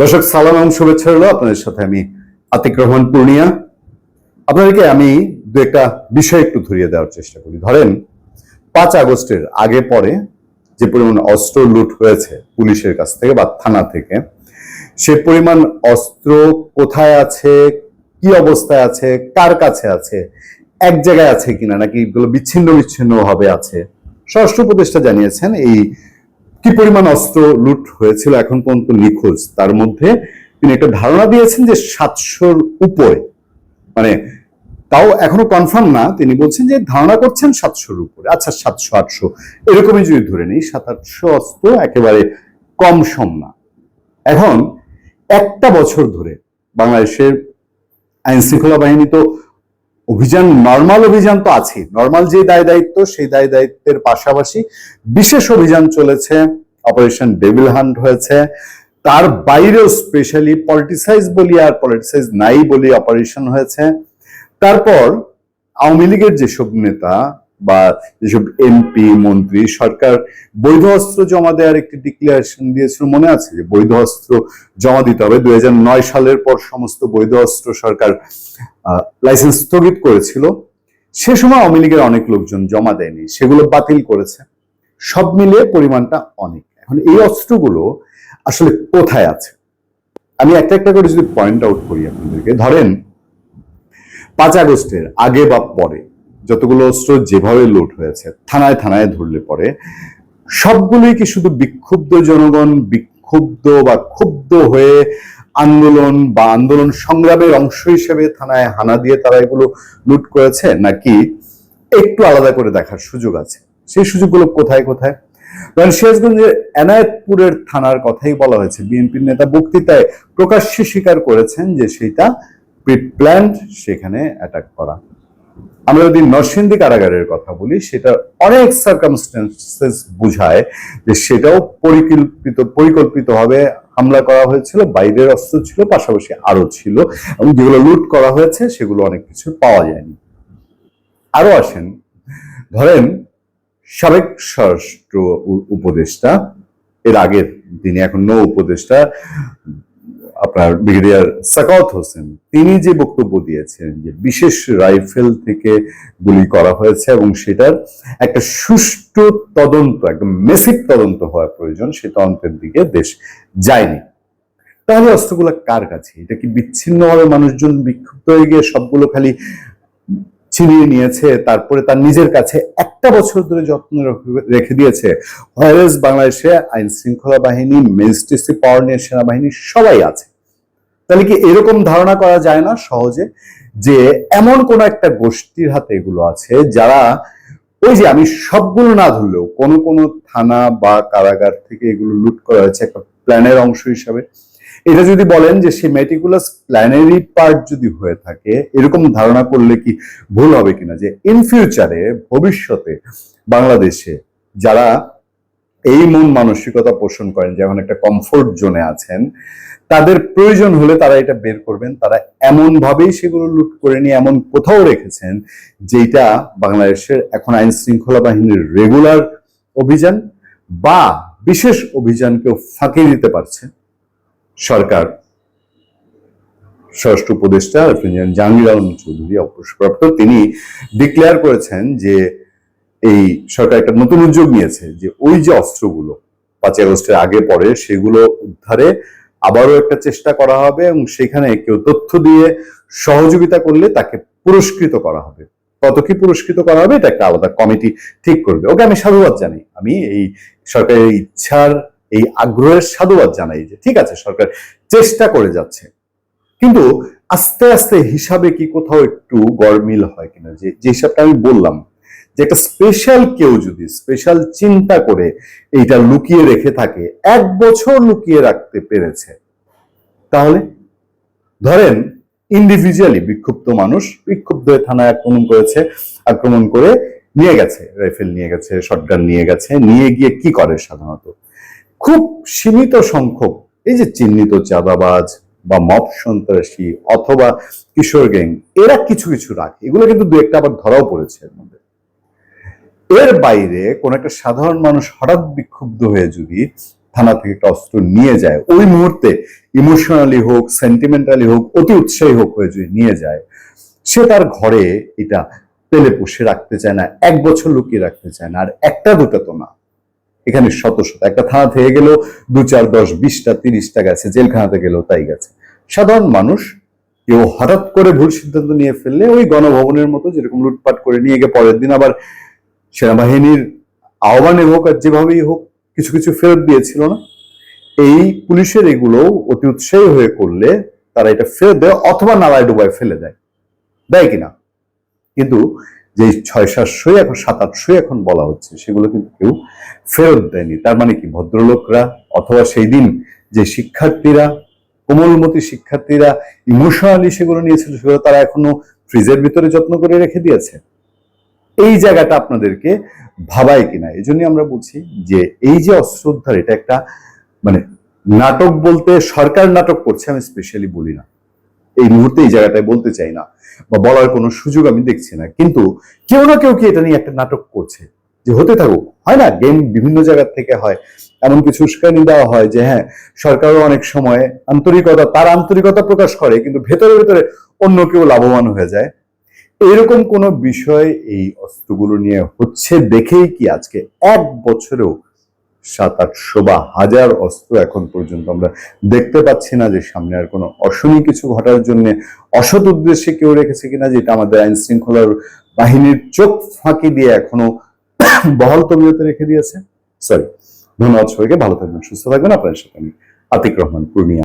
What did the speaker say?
দর্শক, সালাম এবং শুভেচ্ছা হলো আপনাদের সাথে আমি আতিক রহমান পূর্ণিয়া। আপনাদেরকে আমি দু একটা বিষয় একটু ধরিয়ে দেওয়ার চেষ্টা করি। ধরেন, পাঁচ আগস্টের আগে পরে যে পরিমাণ অস্ত্র লুট হয়েছে পুলিশের কাছ থেকে বা থানা থেকে, সে পরিমাণ অস্ত্র কোথায় আছে, কি অবস্থায় আছে, কার কাছে আছে, এক জায়গায় আছে কিনা, নাকি বিচ্ছিন্ন বিচ্ছিন্ন ভাবে আছে? স্বরাষ্ট্র উপদেষ্টা জানিয়েছেন এই কি পরিমাণ অস্ত্র লুট হয়েছিল এখন পর্যন্ত নিখোঁজ? তার মধ্যে তিনি একটা ধারণা দিয়েছেন যে সাতশোর উপরে। মানে তাও এখনও কনফার্ম না, তিনি বলছেন যে ধারণা করছেন সাতশোর উপরে। আচ্ছা সাতশো, আটশো, এরকমই যদি ধরে নিই, সাত, আটশো অস্ত্র একেবারে কম সম না। এখন একটা বছর ধরে বাংলাদেশের আইন শৃঙ্খলা বাহিনী তো অভিযান নর্মাল অভিযান তো আছে নর্মাল যে দায় দায়িত্ব, সেই দায় দায়িত্বের পাশাপাশি বিশেষ অভিযান চলেছে। অপারেশন ডেভিল হান্ট হয়েছে। তার বাইরেও স্পেশালি পলিটিসাইজ বলি আর পলিটিসাইজ নাই বলি অপারেশন হয়েছে। তারপর আওয়ামী লীগের যেসব নেতা বা যেসব এমপি মন্ত্রী, সরকার বৈধ অস্ত্র জমা দেওয়ার একটি ডিক্লারেশন দিয়েছিল, মনে আছে যে বৈধ অস্ত্র জমা দিতে হবে। দুই হাজার নয় সালের পর সমস্ত বৈধ অস্ত্র সরকার লাইসেন্স স্থগিত করেছিল। সে সময় আওয়ামী লীগের অনেক লোকজন জমা দেয়নি, সেগুলো বাতিল করেছে। সব মিলিয়ে পরিমাণটা অনেক। এখন এই অস্ত্রগুলো আসলে কোথায় আছে? আমি একটা একটা করে যদি পয়েন্ট আউট করি আপনাদেরকে। ধরেন, পাঁচ আগস্টের আগে বা পরে যতগুলো অস্ত্র যেভাবে লুট হয়েছে, থানায় থানায় ধরলে পরে, সবগুলোই কি শুধু বিক্ষুব্ধ জনগণ, বিক্ষুব্ধ বা ক্ষুব্ধ হয়ে আন্দোলন বা আন্দোলন সংগ্রামের অংশ হিসেবে থানায় হানা দিয়ে তারা এগুলো লুট করেছে, নাকি একটু আলাদা করে দেখার সুযোগ আছে? সেই সুযোগগুলো কোথায় কোথায়? কারণ সিরাজগঞ্জের এনায়েতপুরের থানার কথাই বলা হয়েছে। বিএনপির নেতা বক্তৃতায় প্রকাশ্যে স্বীকার করেছেন যে সেটা প্ল্যান্ড সেখানে অ্যাটাক করা। আমরা যদি নরসিংদী কারাগারের কথা বলি, সেটা অনেক সার্কামস্টেন্সেস বোঝায় যে সেটাও পরিকল্পিত, পরিকল্পিতভাবে হামলা করা হয়েছিল, বাইরের অস্ত্র ছিল, পাশাপাশি আরও ছিল, এবং যেগুলো লুট করা হয়েছে, সেগুলো অনেক কিছু পাওয়া যায়নি। আরও আসেন, ধরেন সাবেক স্বরাষ্ট্র উপদেষ্টা, এর আগের তিনি এখন নৌ উপদেষ্টা আপনার ব্রিগেডিয়ার সাকাওয়াত হোসেন, তিনি যে বক্তব্য দিয়েছেন যে বিশেষ রাইফেল থেকে গুলি করা হয়েছে এবং সেটার একটা সুষ্ঠু তদন্ত, একদম মেসিভ তদন্ত হওয়া প্রয়োজন সে তদন্তের দিকে দেশ যায়নি। তাহলে অস্ত্রগুলো কার কাছে? এটা কি বিচ্ছিন্নভাবে মানুষজন বিক্ষুব্ধ হয়ে গিয়ে সবগুলো খালি ছিনিয়ে নিয়েছে, তারপরে তার নিজের কাছে একটা বছর ধরে যত্ন রেখে- দিয়েছে? হোয়ারেস বাংলাদেশে আইন শৃঙ্খলা বাহিনী ম্যাজিস্ট্রেসি পাওয়ার নিয়ে সেনাবাহিনী সবাই আছে। তাহলে কি এরকম ধারণা করা যায় না সহজে? যে এমন কোন একটা গোষ্ঠীর হাতে এগুলো আছে যারা ওই যে আমি সবগুলো না ধরলেও কোন কোন থানা বা কারাগার থেকে এগুলো লুট করা হয়েছে একটা প্ল্যানের অংশ হিসাবে। এটা যদি বলেন যে সে মেটিকুলাস প্ল্যানেরই পার্ট যদি হয়ে থাকে, এরকম ধারণা করলে কি ভুল হবে কিনা? যে ইন ফিউচারে ভবিষ্যতে বাংলাদেশে যারা এই মন মানসিকতা পোষণ করেন, যেমন একটা কমফোর্ট জোনে আছেন, তাদের প্রয়োজন হলে তারা এটা বের করবেন। তারা এমন ভাবেই সেগুলো লুট করে নিয়ে এমন কোথাও রেখেছেন যেটা বাংলাদেশের এখন আইন শৃঙ্খলা বাহিনীর রেগুলার অভিযান বা বিশেষ অভিযানকেও ফাঁকি দিতে পারছে সরকার। স্বরাষ্ট্র উপদেষ্টা জাহাঙ্গীর আলম চৌধুরী, অবসরপ্রাপ্ত, তিনি ডিক্লেয়ার করেছেন যে এই সরকার একটা নতুন উদ্যোগ নিয়েছে যে ওই যে অস্ত্রগুলো পাঁচই আগস্টের আগে পরে সেগুলো উদ্ধারে আবারও একটা চেষ্টা করা হবে এবং সেখানে কেউ তথ্য দিয়ে সহযোগিতা করলে তাকে পুরস্কৃত করা হবে। কত কি পুরস্কৃত করা হবে এটা একটা আলাদা কমিটি ঠিক করবে। ওকে আমি সাধুবাদ জানাই। আমি এই সরকারের ইচ্ছার, এই আগ্রহের সাধুবাদ জানাই যে ঠিক আছে, সরকার চেষ্টা করে যাচ্ছে। কিন্তু আস্তে আস্তে হিসাবে কি কোথাও একটু গরমিল হয় কিনা? যে যে হিসাবটা আমি বললাম যে একটা স্পেশাল কেউ যদি স্পেশাল চিন্তা করে এইটা লুকিয়ে রেখে থাকে, এক বছর লুকিয়ে রাখতে পেরেছে, তাহলে ধরেন ইন্ডিভিজুয়ালি বিক্ষুব্ধ মানুষ বিক্ষুব্ধ হয়ে থানায় আক্রমণ করেছে, আক্রমণ করে নিয়ে গেছে রাইফেল নিয়ে গেছে শটগান নিয়ে গেছে, নিয়ে গিয়ে কি করে সাধারণত? খুব সীমিত সংখ্যক, এই যে চিহ্নিত চাঁদাবাজ বা মব সন্ত্রাসী অথবা কিশোর গ্যাং এরা কিছু কিছু রাখে, এগুলো কিন্তু দু একটা আবার ধরাও পড়েছে এর মধ্যে। এর বাইরে কোন একটা সাধারণ মানুষ হঠাৎ বিক্ষুব্ধ হয়ে যদি থানা থেকে একটা অস্ত্র নিয়ে যায়, ওই মুহূর্তে ইমোশনালি হোক সেন্টিমেন্টালি হোক, অতি উৎসাহী হোক হয়ে যদি নিয়ে যায়, সে তার ঘরে এটা পেলে পুষে রাখতে চায় না, এক বছর লুকিয়ে রাখতে চায় না, আর একটা দুটা তো না। এখানে শত শত, একটা থানা থেকে গেলেও দু চার, দশ, বিশটা, তিরিশটা গেছে, জেলখানাতে গেলেও তাই গেছে। সাধারণ মানুষ কেউ হঠাৎ করে ভুল সিদ্ধান্ত নিয়ে ফেললে ওই গণভবনের মতো যেরকম লুটপাট করে নিয়ে গিয়ে পরের দিন আবার সেনাবাহিনীর আহ্বানে হোক আর যেভাবেই হোক কিছু কিছু ফেরত দিয়েছিল না, এই পুলিশের এগুলো অতি উৎসাহী হয়ে করলে তারা এটা ফেরত দেয় অথবা নালায় ডুবায় ফেলে দেয়। দেয় কিনা? কিন্তু যে ছয় সাতশোই এখন, সাত আটশোই এখন বলা হচ্ছে, সেগুলো কিন্তু কেউ ফেরত দেয়নি। তার মানে কি? ভদ্রলোকরা অথবা সেই দিন যে শিক্ষার্থীরা, কোমলমতি শিক্ষার্থীরা, ইমোশনালি সেগুলো নিয়েছিল, সেগুলো তারা এখনও ফ্রিজের ভিতরে যত্ন করে রেখে দিয়েছে। এই জায়গাটা আপনাদেরকে ভাবায় কিনা এই জন্যই আমরা বলছি যে এই যে অশ্রদ্ধার, এটা একটা মানে নাটক বলতে সরকার নাটক করছে, আমি স্পেশালি বলি না। এই মুহূর্তে এই জায়গাটায় বলতে চাই না বা বলার কোনো সুযোগ আমি দেখছি না। কিন্তু কেউ না কেউ কি এটা নিয়ে একটা নাটক করছে? যে হতে থাকুক, হয় না? গেম বিভিন্ন জায়গা থেকে হয়। এমন কিছু উস্কানি দেওয়া হয় যে হ্যাঁ সরকারও অনেক সময় আন্তরিকতা, তার আন্তরিকতা প্রকাশ করে, কিন্তু ভেতরে ভেতরে অন্য কেউ লাভবান হয়ে যায়। এরকম কোন বিষয় এই অস্ত্রগুলো নিয়ে হচ্ছে দেখেই কি আজকে এক বছরেও সাত আটশো বা হাজার অস্ত্র এখন পর্যন্ত আমরা দেখতে পাচ্ছি না যে সামনে আর কোনো অশনি কিছু ঘটার জন্য অসৎ উদ্দেশ্যে কেউ রেখেছে কিনা, যেটা আমাদের আইন শৃঙ্খলার বাহিনীর চোখ ফাঁকি দিয়ে এখনও বহল তবিয়তে রেখে দিয়েছে। সরি ধন্যবাদ সবাইকে, ভালো থাকবেন, সুস্থ থাকবেন। আপনার সাথে আমি আতিক রহমান, পূর্ণিয়া।